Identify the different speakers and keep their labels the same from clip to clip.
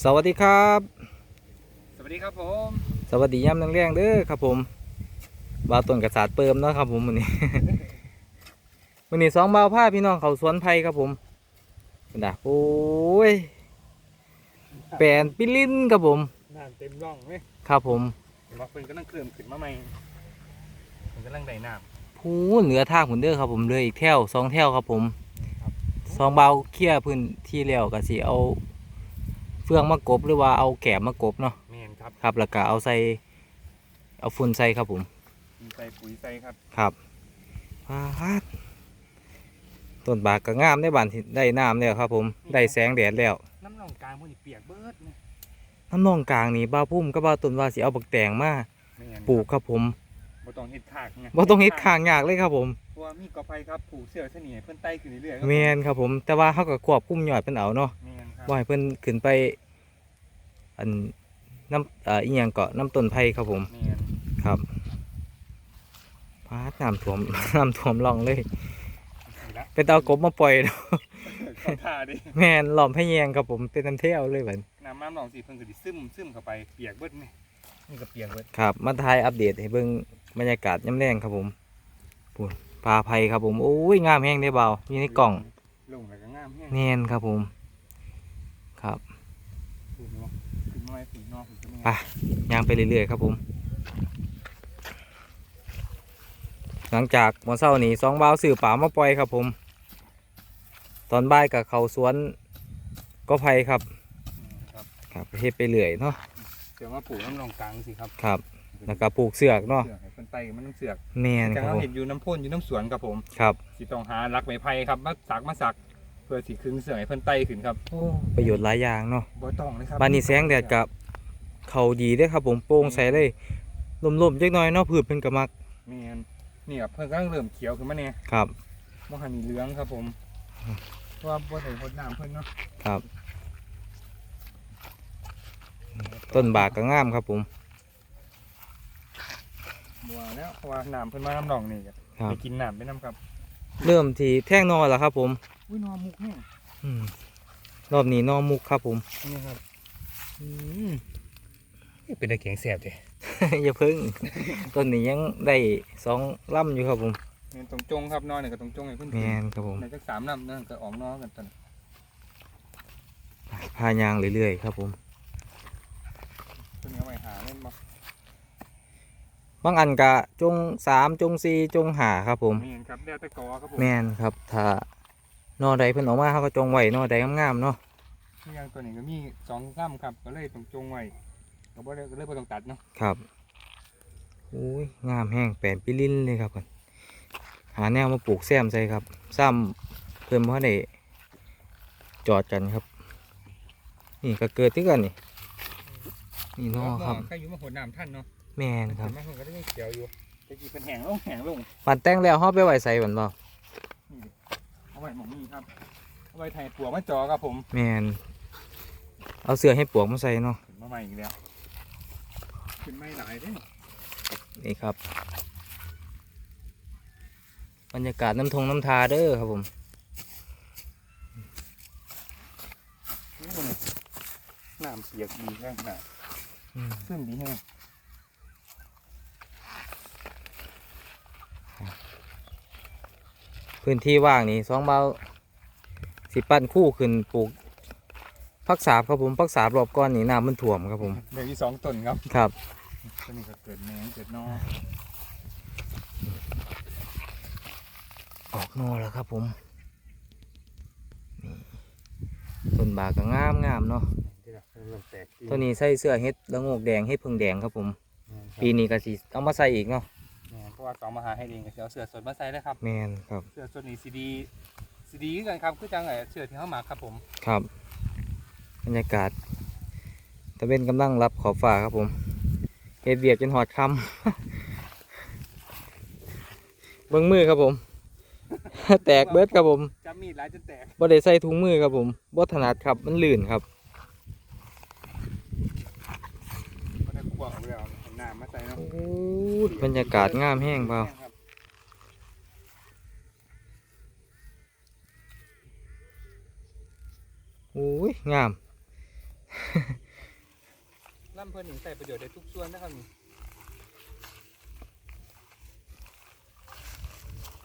Speaker 1: สวัสดีครับ
Speaker 2: สวัสดีครับผม
Speaker 1: สวัสดีย่ำนังเลี้ยงเด้อครับผมบาวต้นกระสาดเปิมเนาะครับผมวันนี้วันนี้สองบาวผ้าพี่น้องเขาสวนไผ่ครับผมนะโอ้ยแปลนปิลินครับผม
Speaker 2: น้ำเต็มร่องเลย
Speaker 1: ครับผม
Speaker 2: เห็นว่าเพิ่นกำลังเคลื่อนขึ้นมาใหม่เพิ่นกำลังได้น้
Speaker 1: พูเหนือทางผุนเด้อครับผมเลยอีกแถวสองแถวครับผม
Speaker 2: ครับ
Speaker 1: สองบาวเคลียร์พื้นที่แล้วก็สิเอา เฟืองมากบหรือว่าเอาแกบมากบเนาะำ
Speaker 2: เมนครับ
Speaker 1: ครับแล้วก็เอาใส่เอาฝุ่นใส่ครับผม
Speaker 2: มีใส่ปุ๋ยใส่ครับ
Speaker 1: ครับพาดต้นบากก็งามได้บานที่ได้น้ำแล้วครับ ผมได้แสงแดดแล้ว
Speaker 2: น้ำร่องกลางพวกนี้เปียกเบิดนะ
Speaker 1: น้ำนองกลางนี่บ้าวพุ่มก็บ้าวต้นว่าสิเอาบักแตงมา
Speaker 2: แม่น
Speaker 1: ปลูกครับผม
Speaker 2: บ่ต้องเฮ็ดคากไง
Speaker 1: บ่ต้องเฮ็ดข้างยากเลยครับผม
Speaker 2: เพราะว่ามีกอไผ่ครับปลูกเสือเสนียเพิ่นไต่ขึ้นเรื่อยๆครับ
Speaker 1: แมนครับผม แต่ว่าเขาก็ควบคุมยอดเป็นเอาเนาะ
Speaker 2: แมนครั บ
Speaker 1: บ่ให้เพิ่นขึ้นไป อันน้ำเอ่ออีหยังเกาะน้ำต้นไผ่ครับผม
Speaker 2: แมน
Speaker 1: ครับพาดน้ำท่วม น้ำท่วมร่องเลย
Speaker 2: สีละ
Speaker 1: เป็นตเอากบมาปล่อยเนาะ
Speaker 2: เข้าท่าดิ
Speaker 1: แม่นหล่อมให้แยงครับผมเป็นน้ำเที่ยวเลยบัด
Speaker 2: น้ำน้ำร่องสิเพิ่นก็สิซึมซึมเข้าไปเปียกเบิดนี่นี่ก็เปียกเบิด
Speaker 1: ครับ มาถ่ายอัปเดตให้เบิ่งบรรยากาศย่ำแรงครับผมปูนปลาไผ่ครับผมโอ้ยงามแห้งได้เบาอยู่ในกล่อง
Speaker 2: ลงแล้วก็งามแฮง
Speaker 1: แน่นครับผม ครับ
Speaker 2: ขึ้นเนาะขึ้นมาไว้ปีนอกขึ้นก็แม่น
Speaker 1: ไปย่างไปเรื่อยๆครับผม หลังจากหมอเศร้านี่สองบาวสื่อป่ามาปล่อยครับผม ตอนบ่ายกับเขาสวนก็ไผ่ครับ
Speaker 2: อืมครับ
Speaker 1: ครับเฮ็ดไปเรื่อยเนาะ
Speaker 2: เดี๋ยวมาปลูกน้ำร่องกลางสิครับ
Speaker 1: ครับแล้วก็ปลูกเสือกเนาะ
Speaker 2: เสือกให้เพิ่นไต่มันต้องเสือก
Speaker 1: แน่น
Speaker 2: จั
Speaker 1: ครับ
Speaker 2: งเรา
Speaker 1: ผม
Speaker 2: เห็นอยู่น้ำพ่นอยู่น้ำสวนครับผม
Speaker 1: ครับ
Speaker 2: สิต้องหารักไม้ไผ่ครับมาสักมาสักเพื่อสิคึงเสือกให้เพิ่นไต่ขึ้นครับ
Speaker 1: โอ้ประโยชน์หลายอย่างเนาะ
Speaker 2: บ่ต้องเลยครับ
Speaker 1: บานนี้แสงแดดกับเขาดีเด้อครับ ผมโปร่งใสเลยลมๆจักหน่อยเนาะพืชเป็นกระมัก
Speaker 2: แม่นนี่ครับเพิ่นกำลังเริ่มเขียวขึ้นมาเนี่ย
Speaker 1: ครับ
Speaker 2: บ่หันมีเหลืองครับ ผมเพราะว่าบ่ได้พดน้ำเพิ่นเนาะ
Speaker 1: ครับ ต้นบากก็งามครับผม
Speaker 2: บัวแล้วเพราะว่าน้ำเพิ่นมาน้ำหนองนี่ก็
Speaker 1: ครับ
Speaker 2: ไปกินน้ำไปน้ำครับ
Speaker 1: เริ่มที่แท่งนอแล้วครับ ผม
Speaker 2: อุ้ยนอมุกแห้ง
Speaker 1: อืมรอบนี้นอมุกครับ ผม
Speaker 2: นี่ครับอืมเป็นตะเกียงแสบเด้
Speaker 1: อย่าเพึ่งต้นนี้ยังได้สองลำอยู่ครับผม
Speaker 2: แม่นตรงจงครับนอนี่ก็ตรงจงให้เพิ่น
Speaker 1: แม
Speaker 2: กิน
Speaker 1: นครับผม
Speaker 2: ในจักสามน้ำนั่นก็ออกนอกันตอน
Speaker 1: พายางเรื่อยๆครับผม
Speaker 2: เพิ่นเอาไว้หาเล่นบ่
Speaker 1: บางอันกะจงสามจงสี่จงหาครับผม
Speaker 2: แม่นครับแล้วแต่กอครับผม
Speaker 1: แมนครับถ้านอใดเพิ่นออกมาเขาก็จงไว้นอใดงามๆเนาะ
Speaker 2: นี่อย่างตัวนี้ก็มีสองลำครับก็เลยต้องจงไว้ก็บ่ได้ก็เลยบ่ต้องตัดเนาะ
Speaker 1: ครับอุ้ยงามแห้งแปลนปิลินเลยครับกันหาแนวมาปลูกแซมใส่ครับซ้ำเพิ่มเพราะได้จอดกันครับ นี่ก็เกิดที่กันนี่นี่นอครับ
Speaker 2: ก็อยู่มาหดน้ำท่านเนาะ
Speaker 1: แมนครับ
Speaker 2: มาคนก็ได้ยังเขียวอยู่ตะกี้เป็นแห้งลงแห้งลง
Speaker 1: ปันแต่งแล้วเขาไปไว้ใส่บันบ่
Speaker 2: นี่ดิเอาไว้หมองนี้ครับเอาไว้ไถปลวกมาจอครับผม
Speaker 1: แมนเอาเสื้อให้ปลวกมาใส่เนาะ
Speaker 2: ขึ้นมาใหม่อีกแล้วขึ้นไม่หลายเด้
Speaker 1: นี่ครับ บรรยากาศน้ำทงน้ำทาเด้อครับผม
Speaker 2: นี่มันน้ำเปียกดีแห้งน่ะ
Speaker 1: อืม
Speaker 2: ซึ่งดีแห้ง
Speaker 1: พื้นที่ว่างนี่สองเบาสิปั้นคู่ขึ้นปลูกพักสาบครับผมพักสาบรอบก้อนนี่น้ำมันถ่วมครับผม
Speaker 2: เดี๋ยวอีสองต้นครับ
Speaker 1: ครับ
Speaker 2: ตัวนี้ก็เกิดแมงเกิดนอ
Speaker 1: ออกนอแล้วครับผมนี่ต้นบากก็งามงามเนาะ
Speaker 2: ที่ละเริ่มแตก
Speaker 1: ตัวนี้ใส่เสื้อเฮ็ดละโงกแดงให้พึ่งแดงครับผม ปีนี้ก็สิเอามาใส่อีกเนาะ
Speaker 2: เพราะ ว่าสองมาหาให้เองก็สิเอาเสือสดมาใส่เลยครับ
Speaker 1: แมนครับ
Speaker 2: เสือสดนี่ซีดีซีดีคือกันครับคือจังไงเสือที่เขาหมักครับผม
Speaker 1: ครับ บรรยากาศตะเวนกำลังรับขอบฟ้าครับผมเฮ็ดเบียกจนหอดคำ เบิ้งมือครับผม แตกเบิดครับผม
Speaker 2: จับมีดหลายจนแตก
Speaker 1: บ่ได้ใส่ถุงมือครับผมบ่ถนัดครับมันลื่นครับ
Speaker 2: ก็ได้คั่วเอาไปแล้วเอาน้ำมาใส่เนาะ
Speaker 1: โอ้ย บรรยากาศงามแห้งเปล่า
Speaker 2: ครับ
Speaker 1: โอ้ยงาม
Speaker 2: ล่ำเพิ่นนี่ใส่ประโยชน์ได้ทุกส่วนนะครับนี่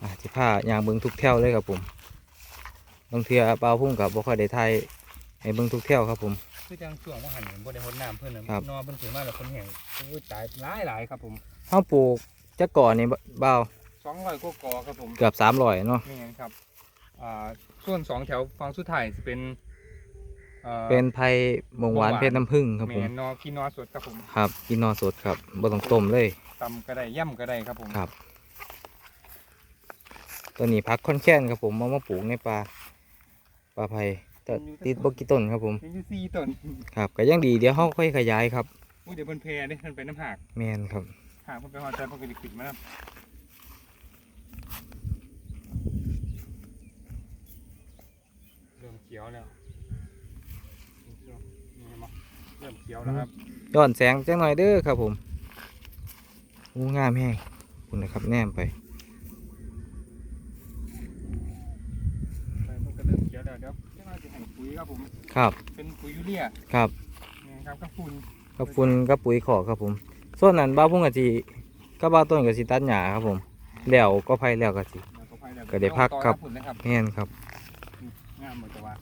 Speaker 1: อะสิผ้ายางเบิ่งทุกแถวเลยครับผม บางเทื่อเปล่าพุ่งกับบ่ค่อยได้ถ่ายให้เบิ่งทุกแถวครับผม
Speaker 2: คือจังช่วงว่าหันเนี่ยบ่ได้รดน้ำเพิ่นน่ะ
Speaker 1: ครับ
Speaker 2: นอนเพิ่นขึ้นมาแล้วเพิ่นแห้งโอ้ยตายหลายหลายครับผม
Speaker 1: เฮาปลูกจักก่อนนี่เบา
Speaker 2: 200กว่ากอครับผม
Speaker 1: เกือบ300เนาะ
Speaker 2: นี่ครับอ่าส่วนสองแถวฝั่งสุดท้ายจะเป็นอ่า
Speaker 1: เป็นไผ่มงหวาน
Speaker 2: หวาน
Speaker 1: เพชรน้ำผึ้งครับผม
Speaker 2: แม่นอพี่นอสดครับผม
Speaker 1: ครับกินนอสดครับบ่ต้องต้มเลย
Speaker 2: ตำก็ได้ย่ำก็ได้ครับผม
Speaker 1: ครับ ตัวนี้พักค่อนแค้นครับผมเอามาปลูกในป่าป่าไผ่ แต่ติดบกี่ต้นครับผม
Speaker 2: ยังอยู่สี่ต้น
Speaker 1: ครับก็ยังดีเดี๋ยวเขาค่อยขยายครับ
Speaker 2: อุ้ยเดี๋ยวเพิ่นแพร่เด้เพิ่นไปน้ำหาก
Speaker 1: แมนครับ
Speaker 2: หากเพิ่นไปหอดใจเพิ่นก็จะขึ้นมาเริ่มเขียวแล้วเขียวนี่เห็นบ่เริ่มเขียวแล้วครับ
Speaker 1: ย้อนแสงจังหน่อยเด้อครับผมอู้งามแห้งคุณนะครับแนมไป
Speaker 2: ใบมันก็เริ่มเขียวแล้วเดี๋ยวจะมาจะให้ปุ๋ย ครับผม
Speaker 1: ครับ
Speaker 2: เป็นปุ๋ยยูเรีย
Speaker 1: ครับ
Speaker 2: นี่ครับกับฝุ่น
Speaker 1: กับฝุ่นกับปุ๋ยขอกครับผมส่วนนั้นบ้าวพุ่งกะจีก็บ้าวต้นกะสิตัดหญ้าครับผมแล้วก็ไผ่แล้วกะสิ
Speaker 2: แล้วก็ไปแล้ว
Speaker 1: ก็ได้พักครับ
Speaker 2: ฝุ่นนะครับ
Speaker 1: แม่นครับ
Speaker 2: งามหมดแต่ว่า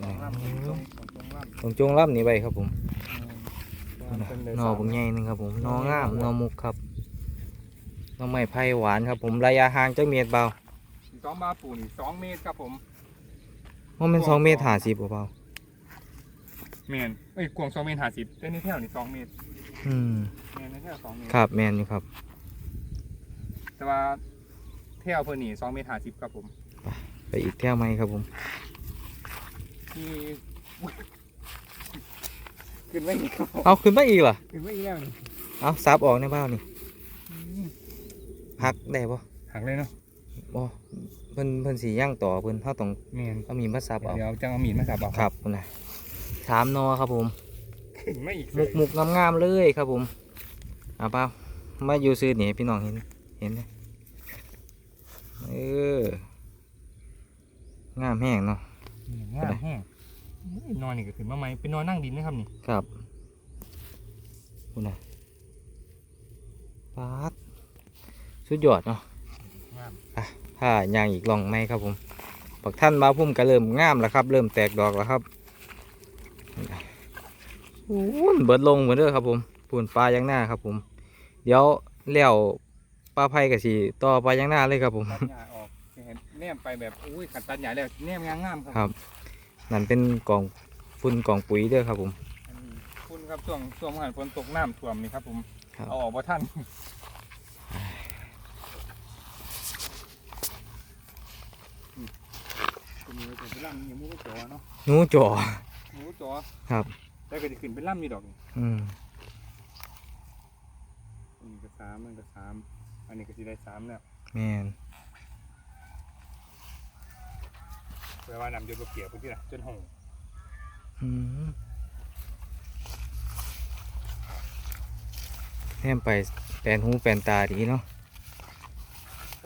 Speaker 2: สองลำตรงตรงลำ
Speaker 1: ตรงจงรับนี้ไปครับผม
Speaker 2: อืมเป็นเลย
Speaker 1: หนอผมใหญ่หนึงครับผมหนองามหนอมุกครับหนอไม้ไผ่หวานครับผมระยะห่างจักเมตรเบา
Speaker 2: สองบาปูนี่สองเมตรครับผม
Speaker 1: ว่ามันสองเมตรห้าสิบเบา
Speaker 2: เมนเอ้ยกวางสองเมตรห้าสิบแต่ในแถวนี่สองเมตร
Speaker 1: ๆอืม
Speaker 2: เมนในแถวสองเมตร
Speaker 1: ครับแมนอยู่ครับ
Speaker 2: แต่ว่าแถวเพิ่นนี่สองเมตรห้าสิบครับผม
Speaker 1: ไปอีกแถวไหมครับผม
Speaker 2: ที่ขึ้นไม่อีกครับผม
Speaker 1: เอาขึ้นมาอีกเหรอ
Speaker 2: ขึ้นไม่อีกแล้วนี่
Speaker 1: เอาซับออกในบ้านนี่
Speaker 2: อืม
Speaker 1: พักได้ปะ
Speaker 2: หักเลยเนาะ
Speaker 1: บ่ เพิ่นเพิ่นสีย่างต่อเพิ่นเท่าต้อง
Speaker 2: เมน
Speaker 1: เอามีดมาซับเอา
Speaker 2: เดี๋ยวจะเอามีดมาสับเอา
Speaker 1: ครับพุ่นนะสามนอครับผม
Speaker 2: ขึ้นไม่อีกเล
Speaker 1: มุ
Speaker 2: ย
Speaker 1: กมุกงามๆเลยครับผมเอาเปล่ามาอยู่ซื้อนี่ให้พี่น้องเห็นเห็นไหมเอองามแห้งเนาะ
Speaker 2: นี่งามแห้งอุ้ยนอนนี่ก็ขึ้นมาไหมเป็นนอนนั่งดินนะครับนี่
Speaker 1: ครับพุ่นนะปาดสุดยอดเนาะ
Speaker 2: งาม
Speaker 1: ถ้ายางอีกลองไหมครับผมปักท่านมาพุ่มก็เริ่มงามแล้วครับ เริ่มแตกดอกแล้วครับอู้นเบิดลงเหมือนเดิมครับผมปูนปลายังหน้าครับผม เดี๋ยวเลี้ยวปลาไผ่กับสีต่อปลายังหน้าเลยครับผม
Speaker 2: ตัดหญ้าออกเห็นแนมไปแบบอุ้ยขัดตัดหญ้าแล้วแนมงามงามๆครับ
Speaker 1: ครับนั่นเป็นกล่องฝุ่นกล่องปุ๋ยเด้อครับผม
Speaker 2: อันนี้คุณครับช่วงช่วงมหันฝนตกน้ำท่วมนี่ครับผม
Speaker 1: ครับ
Speaker 2: เอาออกมาท่าน คุณมีไว้เป็นล่ำนี่หมูจ่อเนาะ
Speaker 1: หนูจ่อ
Speaker 2: หมูจ่อ
Speaker 1: ครับ
Speaker 2: แต่ก็จะขึ้นเป็นล่ำนี่ดอกนี่
Speaker 1: อืม
Speaker 2: อันนี้ก็สามมันก็สามอันนี้ก็สิได้สามแล้ว
Speaker 1: แมน
Speaker 2: แปลว่านำยนต์เปียกพื้นที่ละจนหง
Speaker 1: อืมแนมไปแปลนหูแปลนตาดีเนาะ
Speaker 2: แต่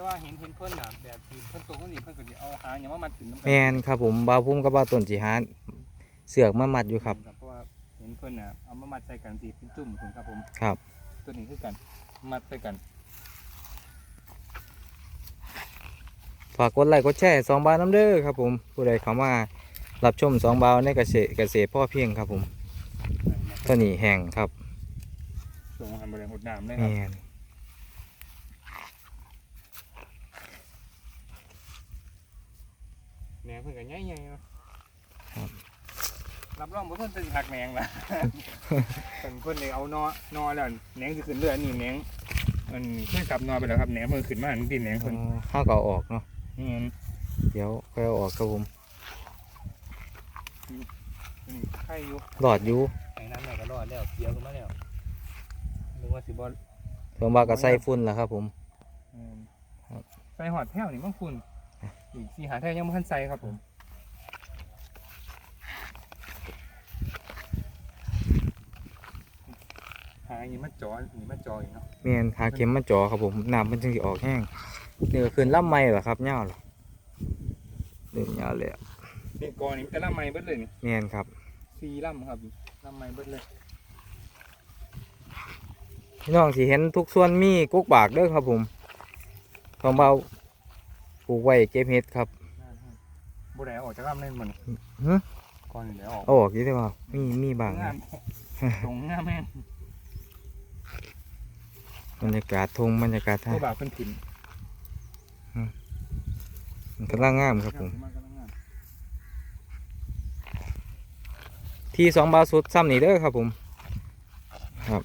Speaker 2: ว่าเห็นเห็นเพิ่นน่ะแบบที่เพิ่นตกก็นี่เพิ่นก็จะเอาหางอย่างว่ามันถึงน้ำ
Speaker 1: แมนครับผมบาวพุ่มกับบ่าวต้นจีฮานเสือกมามัดอยู่ครับ
Speaker 2: เพราะว่าเห็นเพิ่นน่ะเอามามัดใส่กันสีเป็นจุ่มคุณครับผม
Speaker 1: ครับ
Speaker 2: ตัวนี้คือกันมัดใส่กัน
Speaker 1: ฝากกดไลค์กดแชร์สองบาทน้ำเด้อครับผมผู้ใดเข้ามารับชมสองบาทในเกษตรเกษตรพ่อเพียงครับผมตัวนี้แห้งครับ
Speaker 2: ส่งหันบริเวณหดน้ำเลย
Speaker 1: แม
Speaker 2: ครับ
Speaker 1: น
Speaker 2: แหนงเพิ่นก็ใหญ่ๆเนาะรับรองบ่เพิ่นเป็นหักแหนงล่ะ เพิ่นเพิ่นได้เอานอนอแล้วแหนงสิขึ้นเรื่อยอันนี้แหนงมันเคยกลับนอไปแล้วครับแหนงเพิ่นขึ้นมาอันนี้แหนง
Speaker 1: อ๋
Speaker 2: เพิ่น
Speaker 1: อข้าวก็เอาออกเนาะ
Speaker 2: นี่อัน
Speaker 1: เดี๋ยวค่อยเอาออกครับผม
Speaker 2: นี้ไข่อยู่
Speaker 1: หลอดอยู่
Speaker 2: ไอ้น้ำไหนก็รอดแล้วเขียวขึ้นมาแล้วนึกว่าสิบ่
Speaker 1: เพิ่มว่าก็ใส่ฝุ่นแล้วครับผม
Speaker 2: อืม
Speaker 1: ครับ
Speaker 2: ใส่หอดแถวนี่บางคุณ อีกสี่หาแถวยังไม่ทันใส่ครับผมหาอย่างนี้มาจออย่างนี้มาจออีกเนาะ
Speaker 1: แมนหาเข็มมาจ่อครับผมน้ำมันจึงสิออกแห้งนี่ก็คืนล่ำไม่เหรอครับเงาเหรอเดินเงาเลยอะ
Speaker 2: นี่กอนี่มันจะลำไม้เบิดเลยนี่
Speaker 1: แม่นครับ
Speaker 2: สี่ลำครับลำไม้เบิดเลย
Speaker 1: พี่น้องสิเห็นทุกส่วนมีกุกบากเด้อครับผมของเบา ปลูกไว้เก็บเห็ดครับ
Speaker 2: บ่ได้เอาออกจากลำเลยมัน
Speaker 1: หึ
Speaker 2: ก่อนเดี๋ยวออก
Speaker 1: เอาออกอยี่ได้ป่ามีมีบาง
Speaker 2: งามตรงงามแม่ง
Speaker 1: บรรยากาศทงบรรยากาศไท
Speaker 2: ตั
Speaker 1: ยว
Speaker 2: บากเป็นถิ่น
Speaker 1: มันกำลังงามครับผม
Speaker 2: งามกำลังงาม
Speaker 1: ที่สองบาทสุดซ้ำนี่เด้อครับผม
Speaker 2: ครับ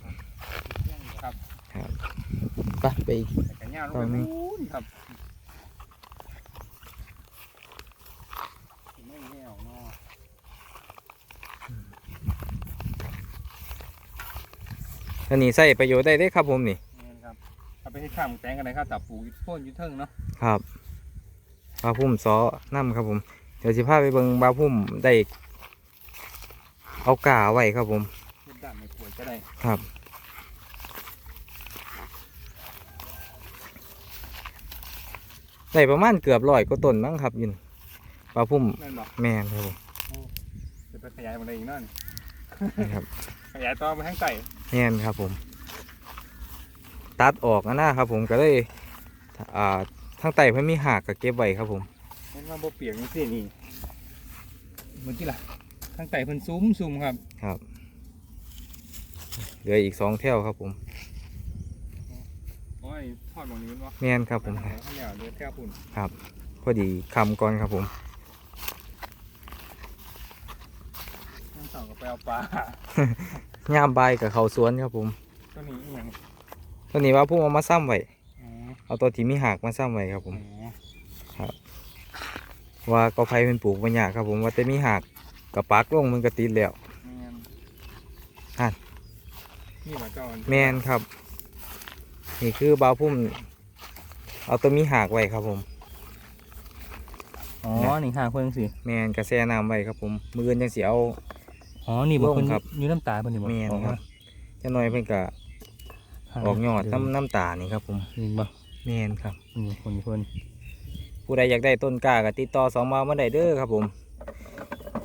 Speaker 1: ไปไปอีก
Speaker 2: แต่กันยาวลง
Speaker 1: ตอน
Speaker 2: ไป
Speaker 1: นี้
Speaker 2: นู้นครับไม่แน่วเนาะ
Speaker 1: อันนี้ใส่ประโยชน์ได้เด้อครับผมนี่
Speaker 2: นี่ครับเอาไปให้ข้ามแตงกันเลยครับตับปลูกโพ่นอยูเทิงเนาะ
Speaker 1: ครับบาพุ่มซอน้ำครับผม เดี๋ยวสิพาไปเบิ่งบาพุ่มได้เอากาไว้ครับผม
Speaker 2: เฮ็ดด้านไม่ป่วยก็ได้
Speaker 1: ครับได้ประมาณเกือบร้อยก็ต้นมั้งครับยินปลาพุ่ม
Speaker 2: แม่นบอก
Speaker 1: แม่นครับผม
Speaker 2: จะไปขยายมาได้อีกเนั่ น
Speaker 1: นี่ครับ
Speaker 2: ขยายต่อไปทั้งไก่
Speaker 1: แม่นครับผม ตัดออกนะนะครับผมก็เลยอ่าทั้งไตเพิ่นมีหากกับเก็บไว้ครับผม
Speaker 2: เห็นว่าบ่เปียกนี่สินี่เหมือนที่ล่ะทั้งไก่เพิ่นซุ้มซุ้มครับ
Speaker 1: ครับ เหลืออีกสองแถวครับผม
Speaker 2: โอ้ยทอดหมองนี้มันวะ
Speaker 1: แม่นครับผม
Speaker 2: ข้าวเหนียวเดือดแก้วปุ่น
Speaker 1: พอดีคำก่อนครับผม
Speaker 2: น้ำสอง ก็ไปเอาปลา
Speaker 1: ย่ามใบายกับเขาสวนครับผม
Speaker 2: ตัวนี้อหย่าง
Speaker 1: ตัวนี้ว่าพุ่มเอามาซ้ำไว้
Speaker 2: อ๋อ
Speaker 1: เอาตัวที่มีหากมาซ้ำไว้ครับผม
Speaker 2: อ๋อ
Speaker 1: ว่าก็ไผเป็นปลูกปัญญากครับผมว่าแต่มีหากกับปักลงมันก็ติดแล้ว
Speaker 2: แม่น
Speaker 1: อะ
Speaker 2: นี่ว่าเจ้าอั
Speaker 1: แมนครับ นี่คือบาวพุ่มเอาตัวมีหากไว้ครับผม
Speaker 2: อ๋อนี่ห่างเพิ่งสิ
Speaker 1: แมนกระแสน้ำไว้ครับผมมืออนจังสีเอา
Speaker 2: อ๋อนี่บ่
Speaker 1: ลง
Speaker 2: เพิ่น
Speaker 1: ครับ
Speaker 2: อยู่น้ำตาเพิ่นนี่บ่
Speaker 1: แมน
Speaker 2: อ๋อ
Speaker 1: ครับ จะน้อยเพิ่นก็ออกยอดน้ำน้ำตานี่ครับ ผม
Speaker 2: นี่บ่
Speaker 1: แมนครับ
Speaker 2: นี่คนเพิ่น
Speaker 1: ผู้ใดอยากได้ต้นกล้าก็ติดต่อสองมามาได้เด้อครับ ผม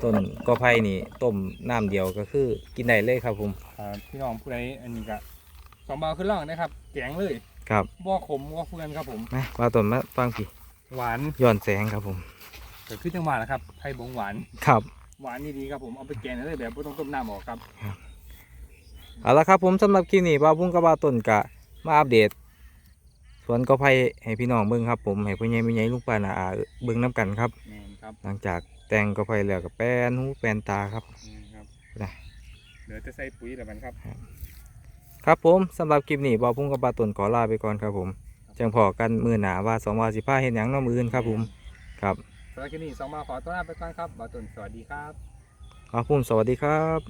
Speaker 1: ต้นกอไผ่นี่ต้มน้ำเดียวก็คือกินได้เลยครับ ผม
Speaker 2: อ่าพี่น้องผู้ใดอันนี้ก็สองบาทขึ้นล่องนะครับแกงเลย
Speaker 1: ครับ
Speaker 2: บ่ขมบ่เฟือนครับผม
Speaker 1: มาว่าต้นมาฟังพี่
Speaker 2: หวาน
Speaker 1: ย้อนแสงครับผม
Speaker 2: เกิดขึ้นจังหวะนะครับไข่บงหวาน
Speaker 1: ครับ
Speaker 2: หวานนี่ดีครับผมเอาไปแกงได้เลยแบบไม่ต้องต้มน้ำออกครับ
Speaker 1: เอาละครับผมสำหรับคลิปนี้บ้าวพุ่งกับบ้าวต้นกะมาอัปเดตสวนกอไผ่ให้พี่น้องเบิ่งครับ ผมให้พ่อใหญ่แม่ใหญ่ลุงป้าน้าอาเบิ่งน้กันครับ
Speaker 2: แม่นครับ
Speaker 1: หลังจากแต่งกอไผ่แล้วก็แป้นหูแป้นตาครับ
Speaker 2: แม่นครับ
Speaker 1: นะ
Speaker 2: เหลือจะใส่ปุ๋ยแล้วมันครับ
Speaker 1: ครับผมสำหรับคลิปนี้บ้าวพุ่งกับบ้าวต้นขอลาไปก่อนครับผมจังพอกันมือหนาว่าสองวาสิผ้าเห็นหยังเน้องมืออื่นครับผมครับ
Speaker 2: สำหรับคลิปนี้สองมาขอต้อนรับไปก่อนครับบาตุนสวัสดีครับ
Speaker 1: ครับผมสวัสดีครับ